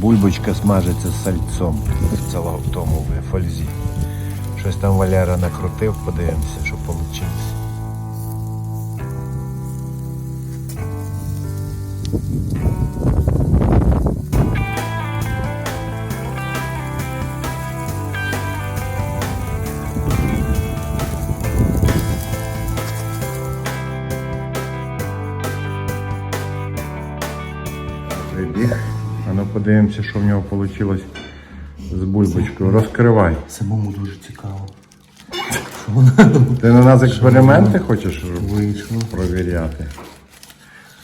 бульбочка смажиться з сальцом в целофтому фользі. Щось там Валяра накрутив, подивимося, що вийшло. Прибіг. Подивимося, що в нього вийшло з бульбочкою. Розкривай. Самому дуже цікаво. Що вона Ти на нас експерименти хочеш вийшло? провіряти?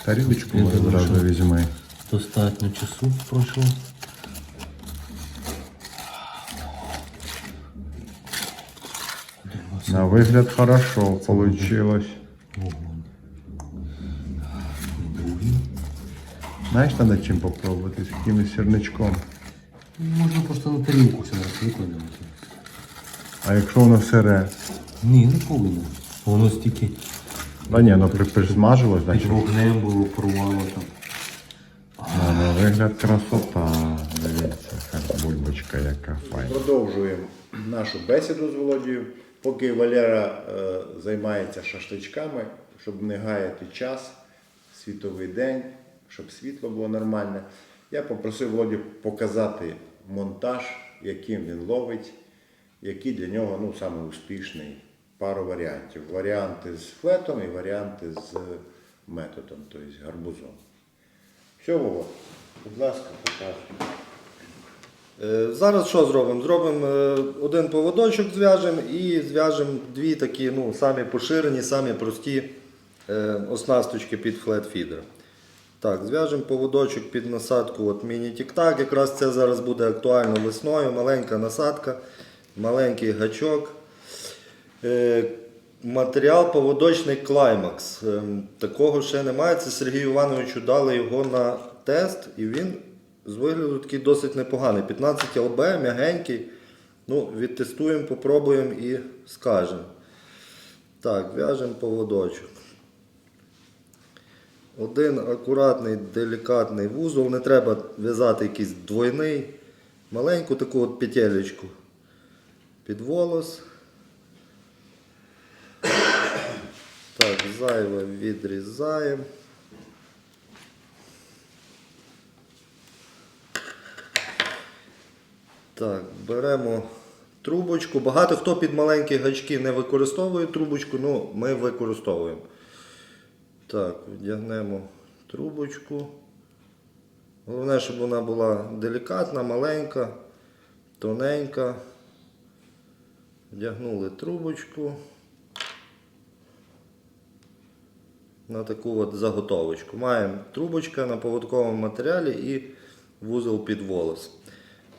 Тарілочку Я одразу візьми. Достатньо часу пройшло. На вигляд хорошо вийшло. Знаєш, треба чим попробувати? З якимось сірничком. Можна просто на тарілку все раз викладемо. А якщо воно сире? Ні, не повинно. Воно стільки Та ні, ну при- присмажилось, під значить. вогнем було порвало там. А, на вигляд красота. Дивіться, яка бульбочка, яка файна. Продовжуємо нашу бесіду з Володією. Поки Валера е, займається шашличками, щоб не гаяти час, світовий день, щоб світло було нормальне. Я попросив Володю показати монтаж, яким він ловить, який для нього ну, саме успішний. Пару варіантів. Варіанти з флетом і варіанти з методом, тобто гарбузом. Все, Вова, будь ласка, показуй. Е, Зараз що зробимо? Зробимо е, один поводочок зв'яжемо і зв'яжемо дві такі ну, самі поширені, самі прості е, оснасточки під флетфідер. Так, зв'яжемо поводочок під насадку от міні-тік-так. Якраз це зараз буде актуально весною. Маленька насадка, маленький гачок. Е, Матеріал поводочний клаймакс. Ем, Такого ще немає. Це Сергію Івановичу дали його на тест, і він з вигляду такий досить непоганий. 15 ЛБ, м'ягенький. Ну, відтестуємо, попробуємо і скажемо. Так, в'яжемо поводочок. Один акуратний, делікатний вузол. Не треба в'язати якийсь двойний. Маленьку таку от петелечку під волос. Так, зайве відрізаємо. Так, беремо трубочку. Багато хто під маленькі гачки не використовує трубочку, ну ми використовуємо. Так, вдягнемо трубочку. Головне, щоб вона була делікатна, маленька, тоненька. Вдягнули трубочку. на таку от заготовочку. Маємо трубочка на поводковому матеріалі і вузол під волос.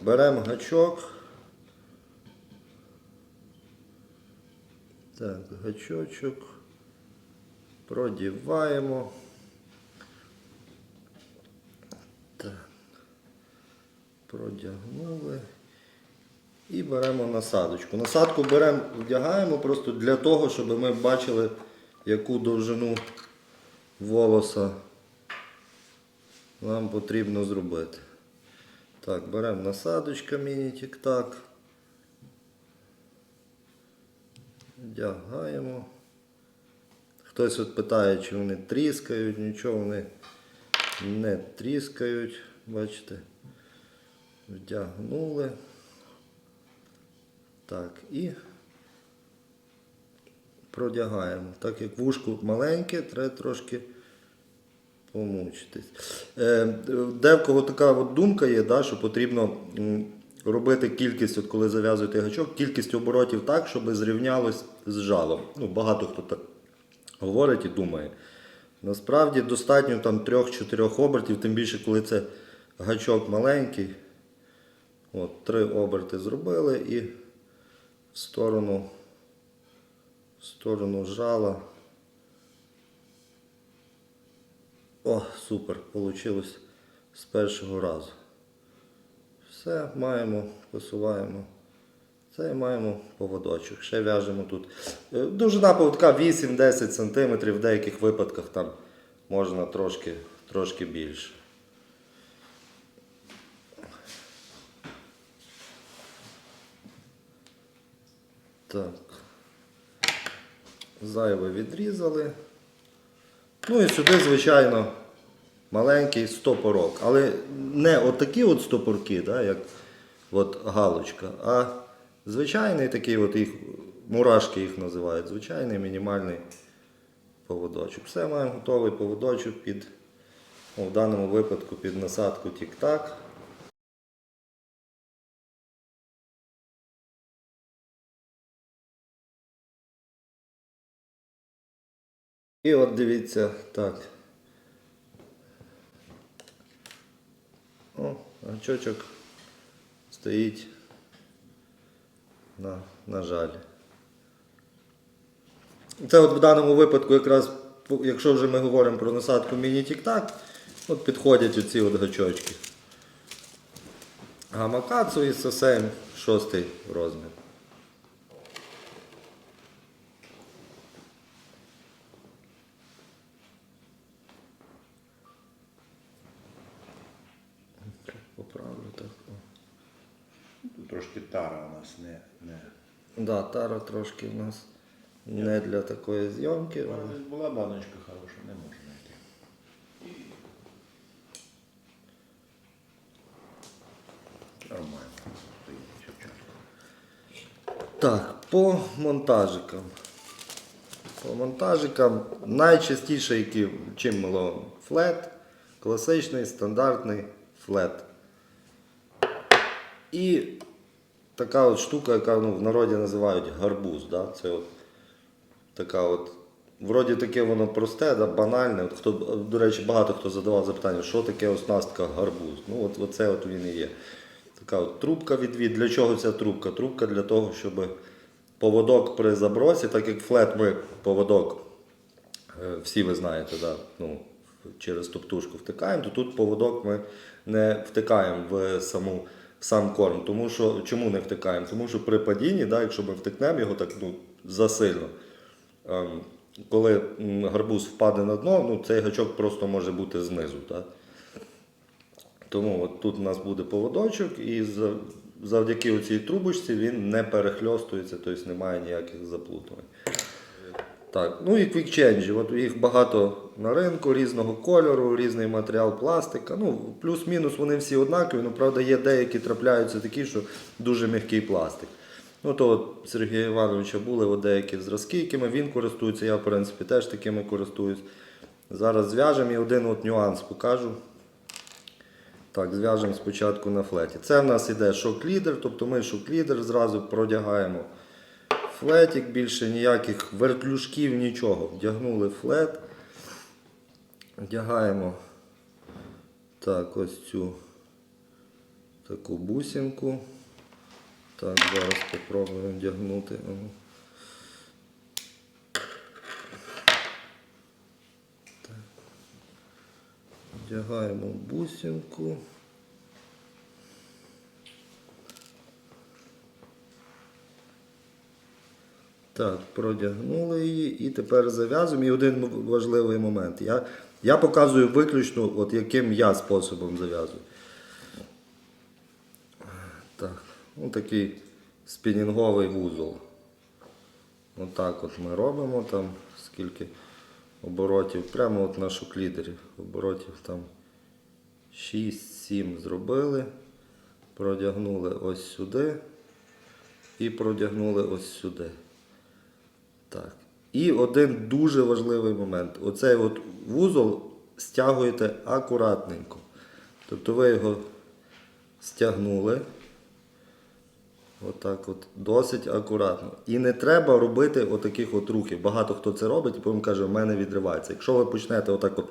Беремо гачок. Так, гачочок. Продіваємо. Так. Продягнули. І беремо насадочку. Насадку беремо, вдягаємо просто для того, щоб ми бачили, яку довжину волоса нам потрібно зробити. Так, беремо насадочка міні-тік-так. Вдягаємо. Хтось от питає, чи вони тріскають, нічого вони не тріскають. Бачите? Вдягнули. Так, і продягаємо. Так як вушко маленьке, треба трошки помучитись. Е, Де в кого така от думка є, да, що потрібно робити кількість, от коли зав'язуєте гачок, кількість оборотів так, щоб зрівнялось з жалом. Ну, багато хто так говорить і думає. Насправді достатньо там 3-4 обертів, тим більше, коли це гачок маленький. От, Три оберти зробили і в сторону в сторону жала. О, супер, вийшло з першого разу. Все, маємо, посуваємо. Це маємо поводочок. Ще в'яжемо тут. Е, Довжина поводка 8-10 см, в деяких випадках там можна трошки, трошки більше. Так, зайве відрізали. Ну і сюди, звичайно, маленький стопорок. Але не отакі от стопорки, да, як от галочка, а звичайний такий от їх, мурашки їх називають, звичайний мінімальний поводочок. Все, маємо готовий поводочок під, ну, в даному випадку під насадку тік-так. І от дивіться, так. О, гачочок стоїть на, на жаль. Це от в даному випадку якраз, якщо вже ми говоримо про насадку міні-тік-так, от підходять оці от гачочки. Гамакацу і сосем шостий розмір. Поправлю так. о. Тут трошки тара у нас не. не. Да, тара трошки в нас не для такої зйомки. Але- була баночка хороша, не можу знайти. Нормально. Стоїть. Так, по монтажикам. По монтажикам найчастіше, які, чим ми ловимо? Флет, класичний, стандартний флет. І така от штука, яка ну, в народі називають гарбуз. Да? Це от така от. Вроді таке воно просте, да, банальне. От хто, до речі, багато хто задавав запитання, що таке оснастка гарбуз. Ну, от, оце от він і є. Така от трубка відвід. Для чого ця трубка? Трубка для того, щоб поводок при забросі, так як флет ми поводок, е, всі ви знаєте, да, ну, через топтушку втикаємо, то тут поводок ми не втикаємо в саму сам корм. Тому що, чому не втикаємо? Тому що при падінні, да, якщо ми втикнемо його так ну, засильно, ем, коли гарбуз впаде на дно, ну, цей гачок просто може бути знизу. Так? Тому от тут у нас буде поводочок, і завдяки цій трубочці він не перехльостується, тобто немає ніяких заплутувань. Так, ну і квікченджі. От їх багато на ринку різного кольору, різний матеріал пластика. Ну, плюс-мінус вони всі однакові, ну правда є деякі трапляються такі, що дуже м'який пластик. Ну то от Сергія Івановича були от деякі зразки, якими він користується, я в принципі теж такими користуюсь. Зараз зв'яжемо і один от нюанс покажу. Так, зв'яжемо спочатку на флеті. Це в нас іде шок-лідер, тобто ми шок-лідер зразу продягаємо флетик, більше ніяких вертлюжків, нічого. Вдягнули флет. Вдягаємо так, ось цю таку бусинку. Так, зараз спробуємо вдягнути. Вдягаємо бусинку. Так, продягнули її і тепер зав'язуємо. І один важливий момент. Я, я показую виключно, от яким я способом зав'язую. Так, ну такий спінінговий вузол. Отак от ми робимо там скільки оборотів, прямо от на шоклідері. Оборотів там 6-7 зробили. Продягнули ось сюди і продягнули ось сюди. Так. І один дуже важливий момент. Оцей от вузол стягуєте акуратненько. Тобто ви його стягнули. Отак от, досить акуратно. І не треба робити отаких от рухів. Багато хто це робить і потім каже, в мене відривається. Якщо ви почнете отак от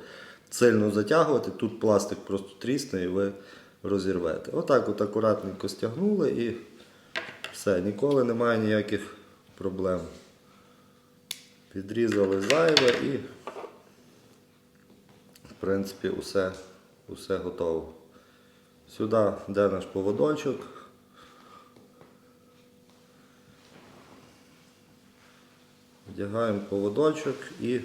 сильно затягувати, тут пластик просто трісне і ви розірвете. Отак от акуратненько стягнули і все, ніколи немає ніяких проблем. Підрізали зайве і, в принципі, усе, усе готово. Сюди де наш поводочок. Вдягаємо поводочок і,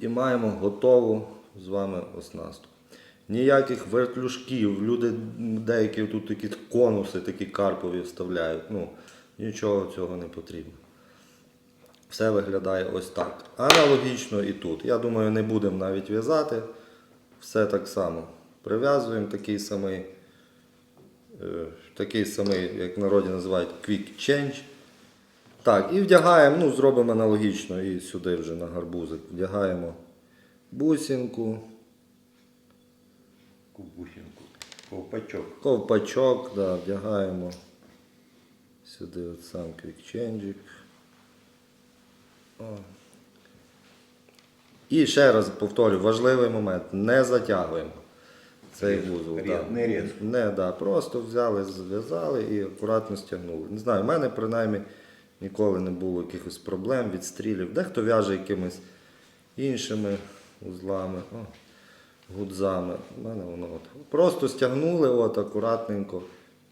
і маємо готову з вами оснастку. Ніяких вертлюжків, люди деякі тут такі конуси такі карпові вставляють. Ну, Нічого цього не потрібно. Все виглядає ось так. Аналогічно і тут. Я думаю, не будемо навіть в'язати. Все так само. Прив'язуємо такий самий, е, такий самий, як в народі називають, quick change. Так, і вдягаємо, ну, зробимо аналогічно і сюди вже на гарбузик. Вдягаємо бусинку, Кубухінку. Ковпачок. ковпачок, да, вдягаємо сюди от сам квікченджик. І ще раз повторю, важливий момент, не затягуємо цей вузол. різ- да. не різко. Не, да, просто взяли, зв'язали і акуратно стягнули. Не знаю, в мене принаймні ніколи не було якихось проблем, відстрілів. Дехто в'яже якимись іншими узлами, о, гудзами. У мене воно от. Просто стягнули от акуратненько,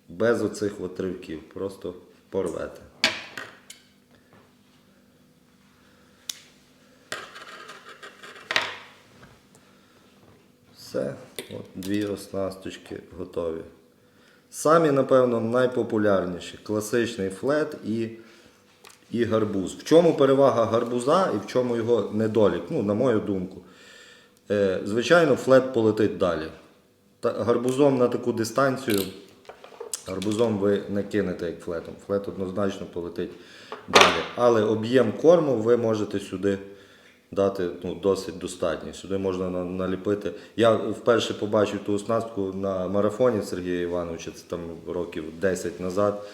без оцих от ривків. Просто порвете. Все, от дві оснасточки готові. Самі, напевно, найпопулярніші класичний флет і, і гарбуз. В чому перевага гарбуза і в чому його недолік, ну, на мою думку. Е, звичайно, флет полетить далі. Та, гарбузом на таку дистанцію, гарбузом ви не кинете як флетом. Флет однозначно полетить далі. Але об'єм корму ви можете сюди дати ну, досить достатньо. Сюди можна на- наліпити. Я вперше побачив ту оснастку на марафоні Сергія Івановича, це там років 10 назад.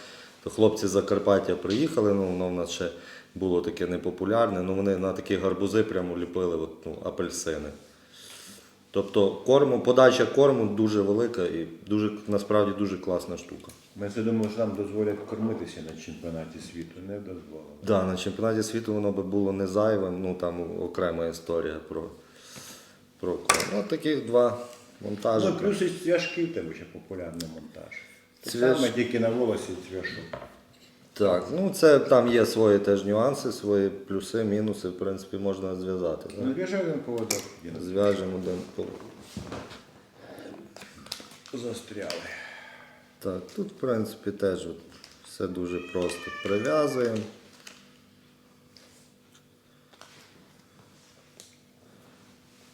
То хлопці з Закарпаття приїхали, ну воно в нас ще було таке непопулярне. Ну вони на такі гарбузи прямо ліпили от, ну, апельсини. Тобто корму, подача корму дуже велика і дуже, насправді дуже класна штука. Ми це думали, що нам дозволять кормитися на чемпіонаті світу. Не дозволили. Да, на чемпіонаті світу воно би було не зайвим, ну там окрема історія про, про корм. Ну, таких два Ну, плюс і цвяшки в тебе ще популярний монтаж. Цвяш- Саме тільки на волосі цвяшок. Так, ну це там є свої теж нюанси, свої плюси, мінуси, в принципі, можна зв'язати. Ну, Да? один поводок. Зв'яжемо один. по- застряли. Так, тут, в принципі, теж от все дуже просто. Прив'язуємо.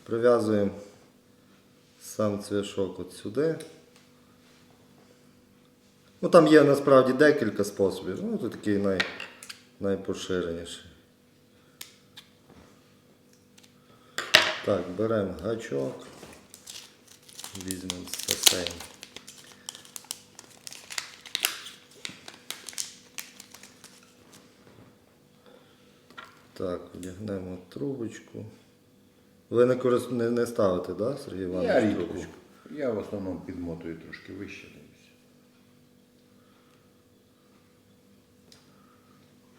Прив'язуємо сам цвяшок от сюди. Ну, там є насправді декілька способів. Ну, тут такий най, найпоширеніший. Так, беремо гачок. Візьмемо сосейн. Так, вдягнемо трубочку. Ви не, корис... не, не ставите, так, да, Сергій Я Іванович, рідко. трубочку? Я в основному підмотую трошки вище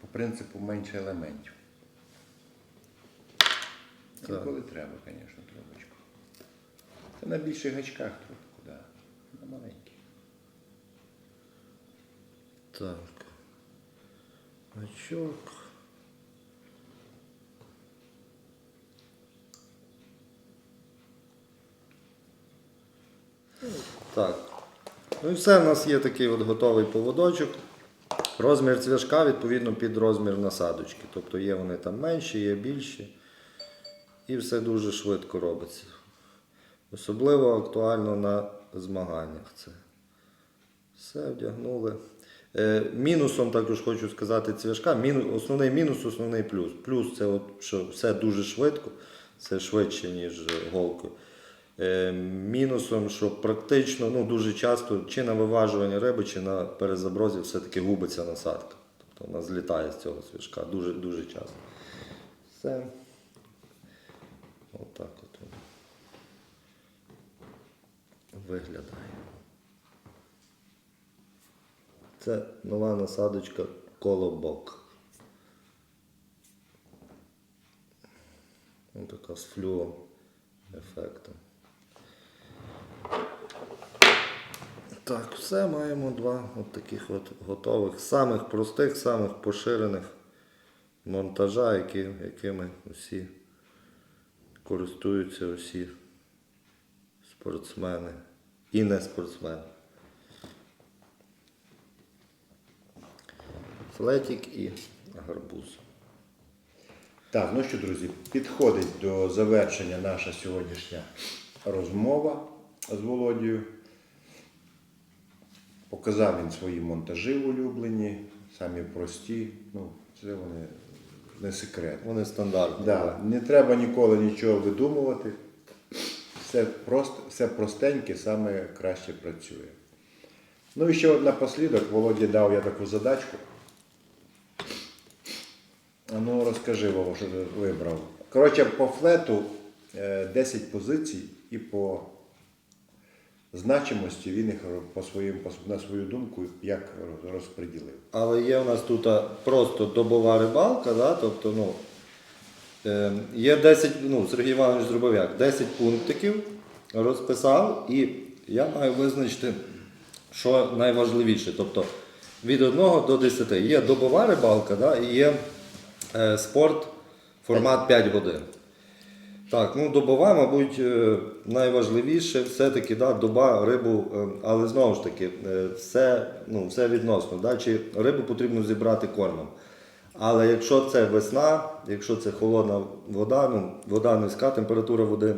По принципу менше елементів. Так. Коли треба, звісно, трубочку. Це на більших гачках трубку. Да. На маленьких. Так. Гачок. Так. Ну і все, у нас є такий от готовий поводочок. Розмір цвяшка відповідно під розмір насадочки. Тобто є вони там менші, є більші. І все дуже швидко робиться. Особливо актуально на змаганнях це. Все вдягнули. Е, мінусом також хочу сказати цвяшка. Мінус, основний мінус, основний плюс. Плюс це от, що все дуже швидко, це швидше, ніж голкою. Е, мінусом, що практично ну, дуже часто чи на виважування риби, чи на перезаброзі все-таки губиться насадка. Тобто вона злітає з цього цвяшка дуже, дуже часто. Все. Отак от воно виглядає. Це нова насадочка колобок. Ось така з флюо ефектом. Так, все маємо два от таких от готових, самих простих, самих поширених монтажа, які, якими усі користуються усі спортсмени і не спортсмени. флетик і гарбуз. Так, ну що, друзі, підходить до завершення наша сьогоднішня розмова з Володією. Показав він свої монтажі улюблені, самі прості. Ну, це вони не секрет. Вони стандартні. Да, не треба ніколи нічого видумувати. Все, просто, все простеньке, саме краще працює. Ну і ще одна послідок. Володі дав я таку задачку. Ну розкажи, Вова, що ти вибрав. Коротше, по флету е, 10 позицій і по значимості він їх по своїм, на свою думку як роз- розподілив. Але є у нас тут просто добова рибалка, да? тобто, ну, е, є 10, ну, Сергій Іванович Зрубов'як, 10 пунктиків розписав, і я маю визначити, що найважливіше. Тобто від 1 до 10. Є добова рибалка да? і є е, спорт формат 5 годин. Так, ну добова, мабуть, е, найважливіше все-таки да, доба рибу, е, але знову ж таки, е, все, ну, все відносно. Да, чи рибу потрібно зібрати кормом. Але якщо це весна, якщо це холодна вода, ну, вода низька, температура води,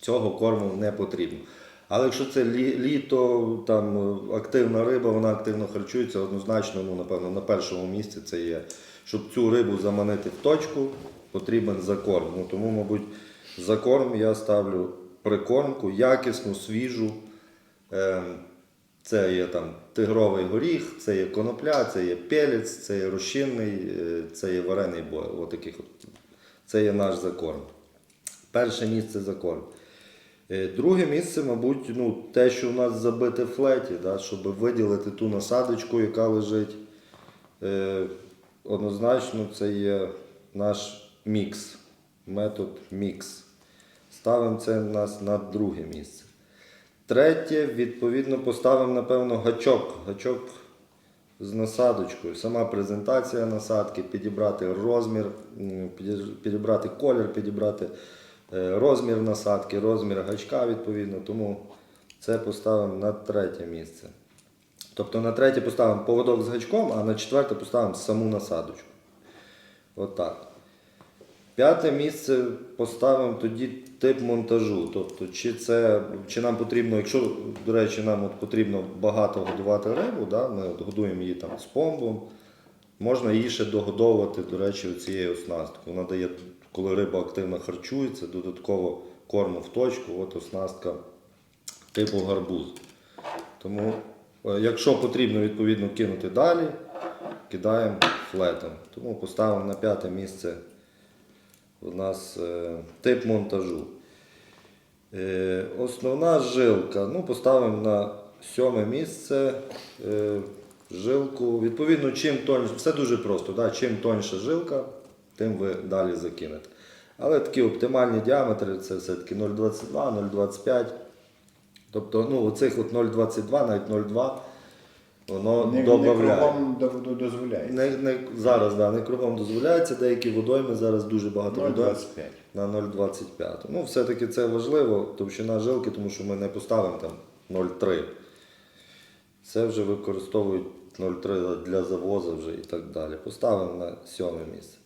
цього корму не потрібно. Але якщо це лі- літо, там активна риба, вона активно харчується, однозначно, ну, напевно, на першому місці це є. Щоб цю рибу заманити в точку, потрібен закорм. Ну, тому, мабуть, закорм я ставлю прикормку, якісну, свіжу. Ем, Це є там тигровий горіх, це є конопля, це є пелець, це є розчинний, е, це є варений бойл. Отаких от. Це є наш закорм. Перше місце закорм. Е, Друге місце, мабуть, ну, те, що у нас забите в флеті, да, щоб виділити ту насадочку, яка лежить. Е, Однозначно, це є наш мікс, метод мікс. Ставимо це у нас на друге місце. Третє, відповідно, поставимо, напевно, гачок. Гачок з насадочкою. Сама презентація насадки, підібрати розмір, підібрати колір, підібрати е, розмір насадки, розмір гачка, відповідно. Тому це поставимо на третє місце. Тобто на третє поставимо поводок з гачком, а на четверте поставимо саму насадочку. Отак. П'яте місце поставимо тоді тип монтажу. Тобто, чи це чи нам потрібно, якщо, до речі, нам от потрібно багато годувати рибу, да, ми от годуємо її там з помбом, можна її ще догодовувати, до речі, цією оснасткою. Вона дає, коли риба активно харчується, додатково корму в точку, от оснастка типу гарбуз. Тому, е, якщо потрібно відповідно кинути далі, кидаємо флетом. Тому поставимо на п'яте місце у нас е, тип монтажу. Е, основна жилка. Ну, поставимо на сьоме місце е, жилку. Відповідно, чим тоньше, все дуже просто. Да? Чим тоньша жилка, тим ви далі закинете. Але такі оптимальні діаметри це все-таки 0,22, 0,25. Тобто, ну, оцих от 0,22, навіть 0,2, воно Не, не кругом до- до- Не, не, зараз да, не кругом дозволяється, деякі водойми зараз дуже багато водойм 0,25. на 0,25. Ну, все-таки це важливо, товщина жилки, тому що ми не поставимо там 0,3. Це вже використовують 0,3 для завозу вже і так далі. Поставимо на сьоме місце.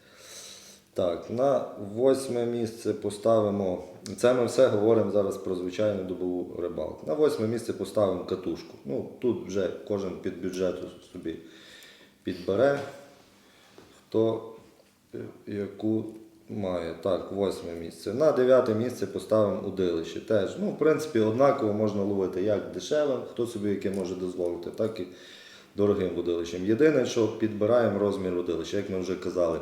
Так, на восьме місце поставимо. Це ми все говоримо зараз про звичайну добову рибалку. На восьме місце поставимо катушку. Ну, тут вже кожен під бюджету собі підбере, хто е, яку має. Так, восьме місце. На дев'яте місце поставимо удилище. Теж, ну, в принципі, однаково можна ловити як дешевим, хто собі яке може дозволити, так і дорогим водилищем. Єдине, що підбираємо розмір водилища, як ми вже казали.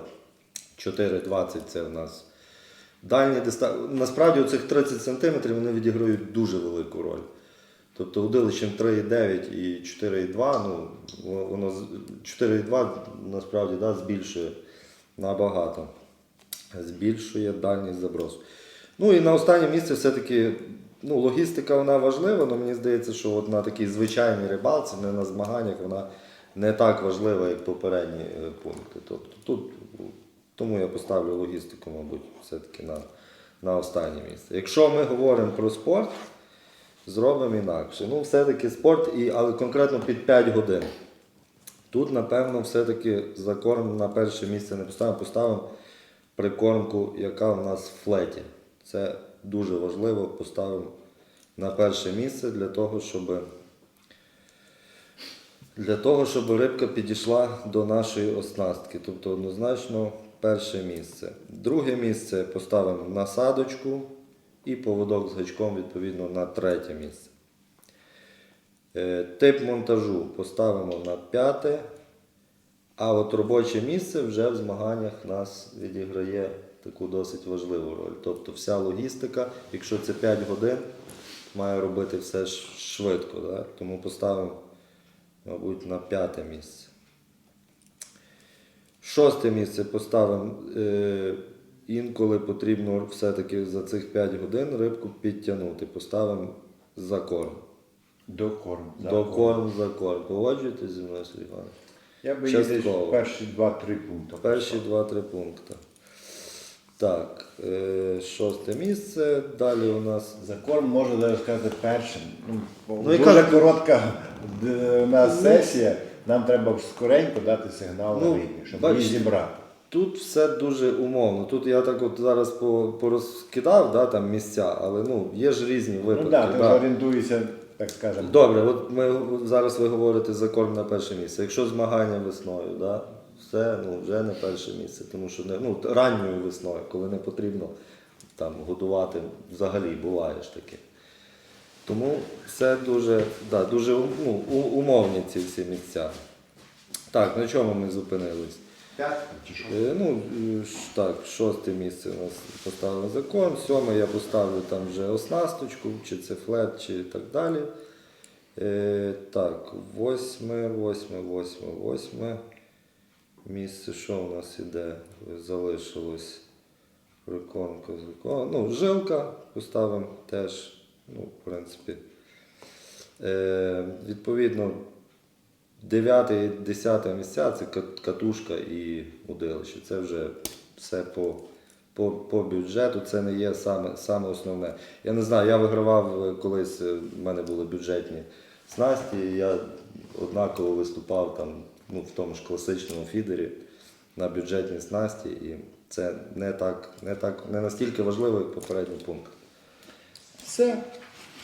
4,20 це в нас дальні дистанції. Насправді цих 30 см вони відіграють дуже велику роль. Тобто удилищем 3,9 і 4,2, ну, воно 4,2 насправді да, збільшує набагато. Збільшує дальність забросу. Ну і на останнє місце все-таки ну, логістика вона важлива, але мені здається, що от на такій звичайній рибалці, не на змаганнях, вона не так важлива, як попередні е, пункти. Тобто тут, тому я поставлю логістику, мабуть, все-таки на, на останнє місце. Якщо ми говоримо про спорт, зробимо інакше. Ну, все-таки спорт, і, але конкретно під 5 годин. Тут, напевно, все-таки за на перше місце не поставимо, поставимо прикормку, яка в нас в флеті. Це дуже важливо, поставимо на перше місце для того, щоб, для того, щоб рибка підійшла до нашої оснастки. Тобто однозначно перше місце. Друге місце поставимо насадочку і поводок з гачком відповідно на третє місце. Е, Тип монтажу поставимо на п'яте, а от робоче місце вже в змаганнях нас відіграє таку досить важливу роль. Тобто вся логістика, якщо це 5 годин, має робити все швидко. Да? Тому поставимо, мабуть, на п'яте місце. Шосте місце поставимо. Е, інколи потрібно все-таки за цих 5 годин рибку підтягнути. Поставимо за корм. До корм. До корм за корм. Погоджуєтесь зі мною, Сергій Іванович? Я би десь Частково. перші два-три пункти. Перші два-три пункти. Так, е, шосте місце. Далі у нас. За корм можна зараз сказати першим. Ну, Ну, дуже кажуть- коротка д- у нас сесія. Нам треба скоренько дати сигнал Ну, на рибі, щоб бачите, її зібрати. Тут все дуже умовно. Тут я так от зараз по- порозкидав да, там місця, але ну, є ж різні Ну випадки. так, ти да. орієнтуєшся, так скажемо. Добре, от ми зараз ви говорите за корм на перше місце. Якщо змагання весною, да, все ну, вже не перше місце, тому що не, ну, ранньою весною, коли не потрібно там, годувати, взагалі буває ж таке. Тому все дуже, да, дуже ну, умовні ці всі місця. Так, на чому ми зупинились? П'ятка чи що? Е, Ну, е, ш- так, шосте місце у нас поставили закон, сьоме я поставлю там вже оснасточку, чи це флет, чи так далі. Е, так, восьме, восьме, восьме, восьме. Місце, що у нас іде? Залишилось прикормка, закон. Ну, жилка поставимо теж, ну, в принципі. Е, відповідно, 9 10 місця це катушка і удилище. Це вже все по, по, по бюджету, це не є саме, саме основне. Я не знаю, я вигравав е, колись, е, в мене були бюджетні снасті, я однаково виступав там, ну, в тому ж класичному фідері на бюджетній снасті, і це не так, не так, не настільки важливо, як попередній пункт. Все,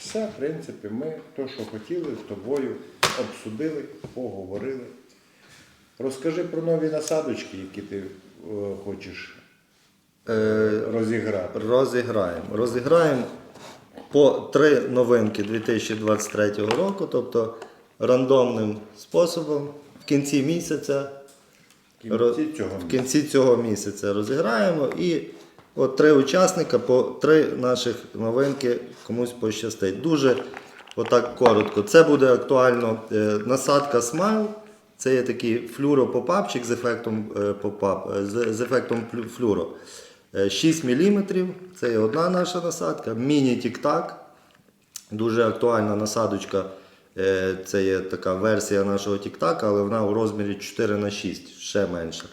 все, в принципі, ми то, що хотіли, з тобою обсудили, поговорили. Розкажи про нові насадочки, які ти е, хочеш Е, розіграти. Розіграємо. Розіграємо по три новинки 2023 року, тобто рандомним способом в кінці місяця. В кінці цього в кінці цього місяця розіграємо і от три учасника по три наших новинки комусь пощастить. Дуже отак коротко. Це буде актуально е, насадка Smile. Це є такий флюропопапчик з ефектом е, попап, е, з, ефектом флюро. Е, 6 мм. Це є одна наша насадка. Міні-тік-так. Дуже актуальна насадочка. Це є така версія нашого тік-така, але вона у розмірі 4 на 6 ще менше.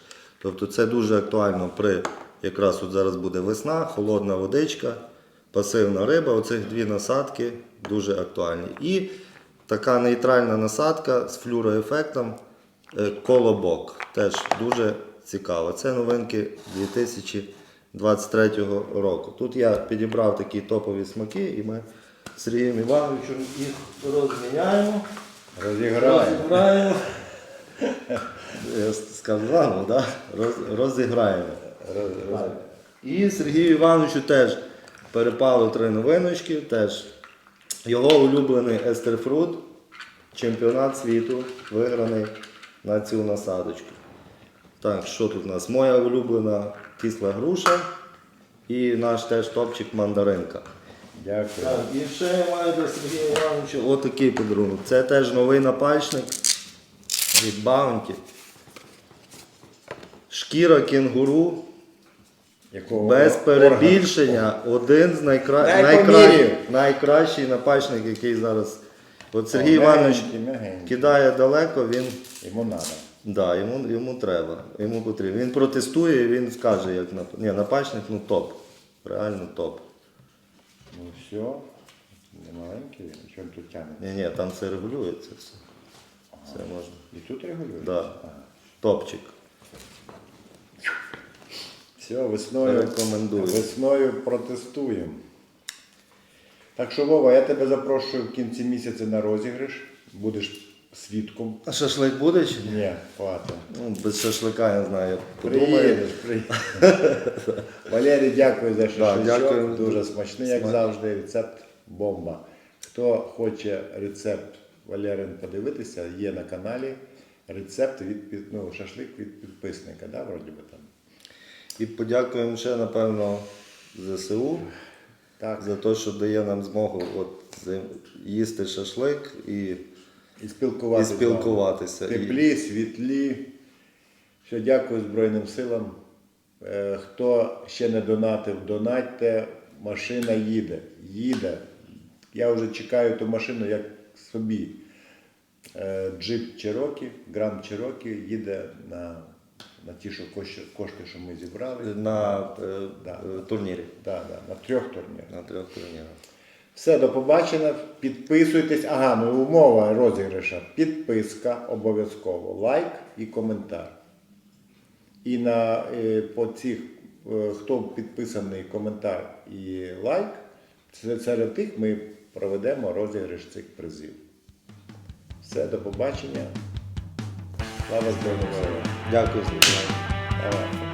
Тобто це дуже актуально при якраз от зараз буде весна, холодна водичка, пасивна риба. Оцих дві насадки дуже актуальні. І така нейтральна насадка з флюроефектом е, колобок. Теж дуже цікаво. Це новинки 2023 року. Тут я підібрав такі топові смаки і ми з Сергієм Івановичем їх розміняємо. Розіграємо. Розіграємо. Я скажу заново, да? Роз, розіграємо. І Сергію Івановичу теж перепали три новиночки. Теж його улюблений естерфрут, чемпіонат світу, виграний на цю насадочку. Так, що тут у нас? Моя улюблена кисла груша і наш теж топчик мандаринка. Дякую. Так, і ще я маю до Сергія Івановича отакий подарунок. Це теж новий напальчник від Bounty. Шкіра кінгуру. Якого Без перебільшення один з найкра... Найкра... поміряю. найкращий напальчник, який зараз. От Сергій Іванович кидає далеко, він Йому треба. да, йому, йому треба, йому потрібно. Він протестує, і він скаже, як нап... Ні, напальчник ну топ. Реально топ. Ну все. Не маленький, чому тут тягне? Ні, ні, там все регулюється все. Все можна. І тут регулюється? Да. Ага. Топчик. Все, весною, Рекомендую. весною протестуємо. Так що, Вова, я тебе запрошую в кінці місяця на розіграш. Будеш свідком. А шашлик буде чи ні? Ні, хватить. Ну, без шашлика, я знаю, я подумаю. Приїдеш, приїдеш. Валерій, дякую за шашличок. дякую. Дуже смачний, як Смак. завжди. Рецепт бомба. Хто хоче рецепт Валерин подивитися, є на каналі. Рецепт від під- ну, шашлик від підписника, да, вроді би там. І подякуємо ще, напевно, ЗСУ Так. за те, що дає нам змогу от, їсти шашлик і І спілкуватися. І спілкуватися. Теплі, світлі. Що дякую Збройним силам. Е, Хто ще не донатив, донатьте. Машина їде. Їде. Я вже чекаю ту машину як собі. Е, Джип Чирокі, Гранд Чирокі їде на, на ті що кошти, кошти, що ми зібрали. на е, Да. е, турнірі. Да, да, на трьох турнірах. На трьох турнірах. Все, до побачення. Підписуйтесь. Ага, ну умова розіграша. Підписка обов'язково, лайк і коментар. І на е, по цих, хто підписаний коментар і лайк, це- серед тих ми проведемо розіграш цих призів. Все, до побачення. Слава Збройним силам. Дякую, за увагу.